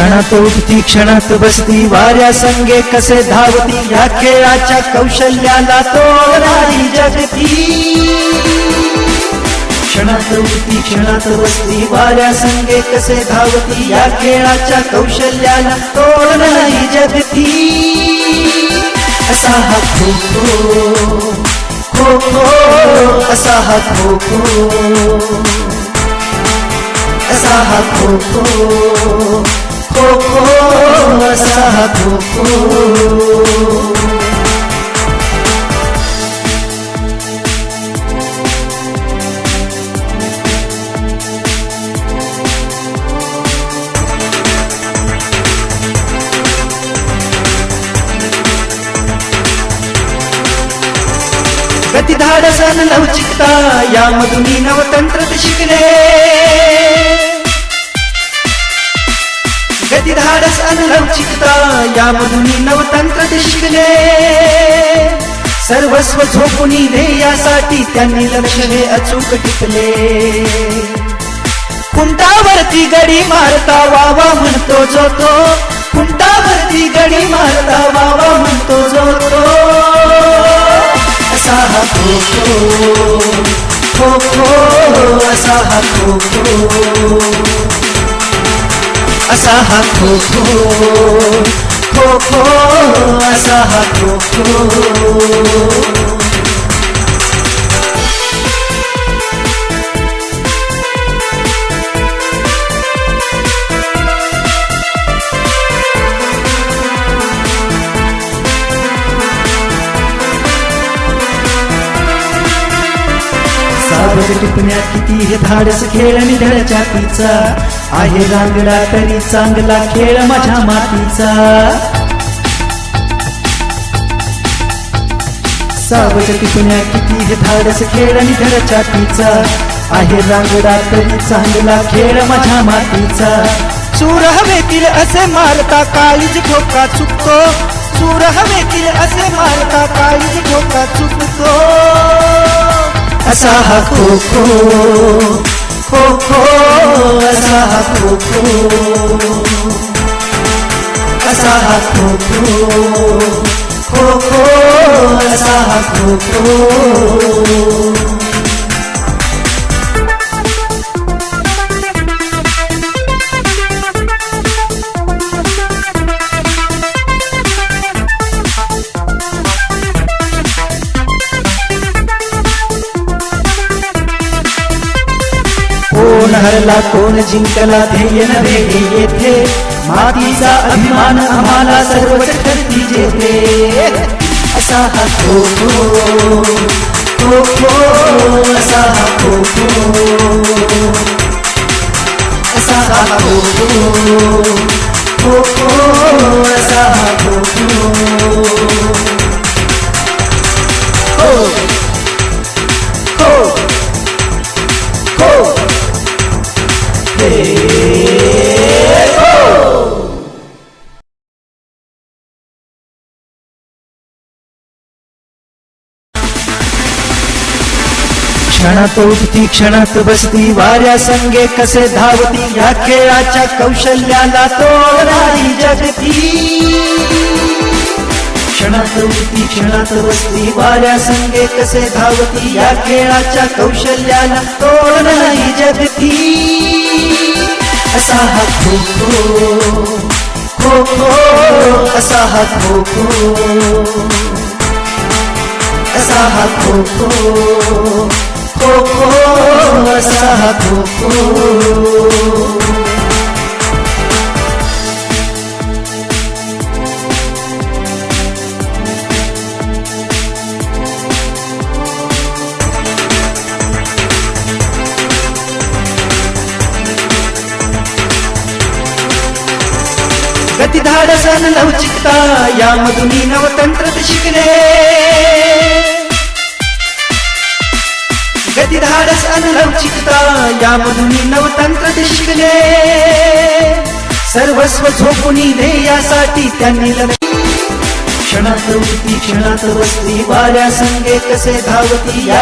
क्षणात उठती क्षणात बसती वाऱ्या संगे कसे धावती या खेळाच्या कौशल्याला तोडणारी जगती. क्षणात उठती क्षणात बसती वाऱ्या संगे कसे धावती या खेळाच्या कौशल्याला तोडणारी जगती. असा हा खो खो खो खो असा हा खो खो. असा हा खो खो खो खो असा हा खो लवचिकता यामधून नवतंत्र शिकले गतिधाडस अन लवचिकता यामधून नवतंत्र ते शिकले सर्वस्व झोपुनी ध्येयासाठी त्यांनी लक्ष हे अचूक टिपले कुंटावरती गडी मारता वावा म्हणतो जो तो कुंटावरती गडी मारता वावा म्हणतो जो तो असा हा खो खो खो खो असा हा खो खो असा हा खो खो खो खो असा हा खो खो सावध टिपण्यात किती हे धाडस खेळ निधळच्या तिचा आहे रांगडा तरी चांगला खेळ माझ्या मातीचा. सावच्या टिपण्यात किती हे धाडस खेळ निधळच्या तिचा आहे रांगडा तरी चांगला खेळ माझ्या मातीचा. चूर हवेतील असे मारता काळीज ठोका चुकतो. चूर हवेतील असे मारता काळीज ठोका चुकतो. असा हा खो खो खो खो असा हा खो खो असा हा खो खो खो खो असा हा खो खो कोण हरला कोण जिंकला, ध्येय नव्हे हे येथे. मातीचा अभिमान आम्हाला सर्वच ठरती जेथे. असा हा खो खो खो खो, असा हा खो खो. असा हा खो खो खो खो, असा हा खो खो खो. क्षणात उठती, क्षणात बसती, वाऱ्या संगे कसे धावती या खेळाच्या कौशल्याला जगती. उठती बसती संगे कसे धावती या कौशल्याला जगती. asahat mo ko. Oh, oh, asahat mo ko. Asahat mo ko. असा हा लवचिकता यामधून नवतंत्र शिकले. गती धाडस लवचिकता यामधून नवतंत्र शिकले. सर्वस्व झोपुनी ध्येयासाठी त्यांनी क्षणात उठती क्षणात बसती वाऱ्या संगे कसे धावती या